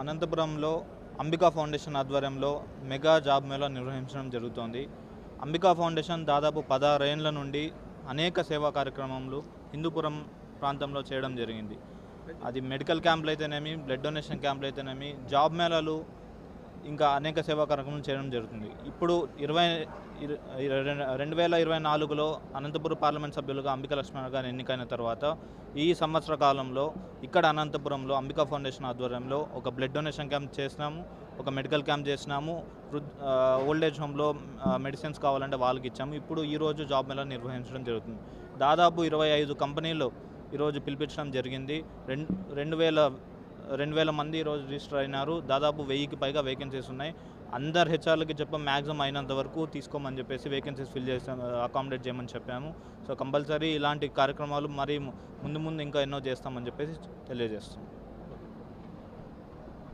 అనంతపురంలో అంబికా ఫౌండేషన్ ఆధ్వర్యంలో mega job mela నిర్వహించడం జరుగుతోంది. అంబికా ఫౌండేషన్ దాదాపు పదహారేండ్ల నుండి అనేక సేవా కార్యక్రమాలు హిందూపురం ప్రాంతంలో చేయడం జరిగింది. అది మెడికల్ క్యాంపులు అయితేనేమి బ్లడ్ డొనేషన్ క్యాంపులు అయితేనేమి జాబ్ మేళాలు ఇంకా అనేక సేవా కార్యక్రమాలు చేయడం జరుగుతుంది. ఇప్పుడు ఇరవై ఇర- రెండు వేల ఇరవై నాలుగులో అనంతపురం పార్లమెంట్ సభ్యులుగా అంబిక లక్ష్మణ్ గారు ఎన్నికైన తర్వాత ఈ సంవత్సర కాలంలో ఇక్కడ అనంతపురంలో అంబికా ఫౌండేషన్ ఆధ్వర్యంలో ఒక బ్లడ్ డొనేషన్ క్యాంప్ చేసినాము ఒక మెడికల్ క్యాంప్ చేసినాము ఓల్డ్ ఏజ్ హోమ్లో మెడిసిన్స్ కావాలంటే వాళ్ళకి ఇచ్చాము. ఇప్పుడు ఈరోజు జాబ్ మేళా నిర్వహించడం జరుగుతుంది. దాదాపు ఇరవై ఐదు కంపెనీలు ఈరోజు పిలిపించడం జరిగింది. రెండు రెండు వేల రెండు వేల మంది ఈరోజు రిజిస్టర్ అయినారు. దాదాపు వెయ్యికి పైగా వేకెన్సీస్ ఉన్నాయి. అందరు హెచ్ఆర్లకి చెప్పాం మ్యాక్సిమం అయినంత వరకు తీసుకోమని చెప్పేసి వేకెన్సీస్ ఫిల్ చేసాం అకామిడేట్ చేయమని చెప్పాము. సో కంపల్సరీ ఇలాంటి కార్యక్రమాలు మరి ముందు ముందు ఇంకా ఎన్నో చేస్తామని చెప్పేసి తెలియజేస్తాం